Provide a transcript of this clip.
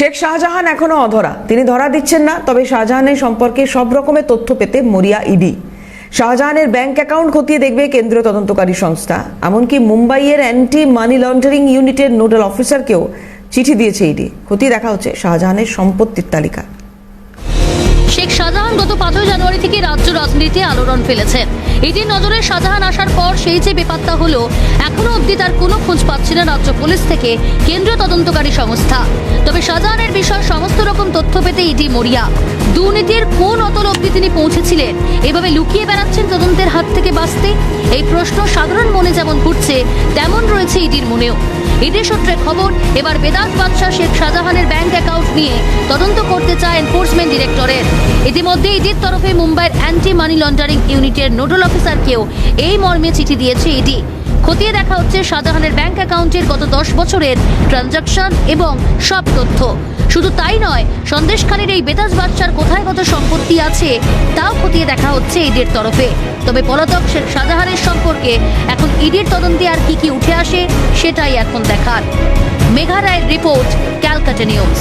শেখ শাহজাহান এখনও অধরা। তিনি ধরা দিচ্ছেন না, তবে শাহজাহানের সম্পর্কে সব রকমের তথ্য পেতে মরিয়া ইডি। শাহজাহানের ব্যাংক অ্যাকাউন্ট খতিয়ে দেখবে কেন্দ্রীয় তদন্তকারী সংস্থা। এমনকি মুম্বাইয়ের অ্যান্টি মানি লন্ডারিং ইউনিটের নোডাল অফিসারকেও চিঠি দিয়েছে ইডি। খতিয়ে দেখা হচ্ছে শাহজাহানের সম্পত্তির তালিকা। শেখ শাহজাহান গত পাঁচই জানুয়ারি থেকে রাজ্য রাজনীতি আলোড়ন ফেলেছেন। এদিন নজরে শাহজাহান আসার পর সেই যে বেপাত্তা হলো এখনও অবধি তার কোনো খোঁজ পাচ্ছে না রাজ্য পুলিশ থেকে কেন্দ্রীয় তদন্তকারী সংস্থা। তবে শাহজাহানের বিষয়ে সমস্ত রকম তথ্য পেতে ইডি মরিয়া। দুর্নীতির কোন অতল অবধি তিনি পৌঁছেছিলেন? এভাবে লুকিয়ে বেড়াচ্ছেন তদন্তের হাত থেকে বাঁচতে? এই প্রশ্ন সাধারণ মনে যেমন ঘুরছে তেমন রয়েছে ইডির মনেও। ইডি সূত্রে খবর, এবার বেদান্ত বাদশাহ শেখ শাহজাহানের ব্যাংক অ্যাকাউন্ট নিয়ে তদন্ত করতে চায় এনফোর্সমেন্ট ডিরেক্টরের ইতিমধ্যে ইডির তরফে মুম্বাইয়ের অ্যান্টি মানি লন্ডারিং ইউনিটের নোডাল অফিসারকেও এই মর্মে চিঠি দিয়েছে ইডি। খতিয়ে দেখা হচ্ছে শাহজাহানের ব্যাংক অ্যাকাউন্টের গত দশ বছরের ট্রানজাকশন এবং সব তথ্য। শুধু তাই নয়, সন্দেশখালীর এই বেতাজ বাদশার কোথায় কত সম্পত্তি আছে, তাও খতিয়ে দেখা হচ্ছে ইডির তরফে। তবে পলাতক শেখ শাহজাহানের সম্পর্কে এখন ইডির তদন্তে আর কি কি উঠে আসে, সেটাই এখন দেখার। মেঘা রায়ের রিপোর্ট, ক্যালকাটা নিউজ।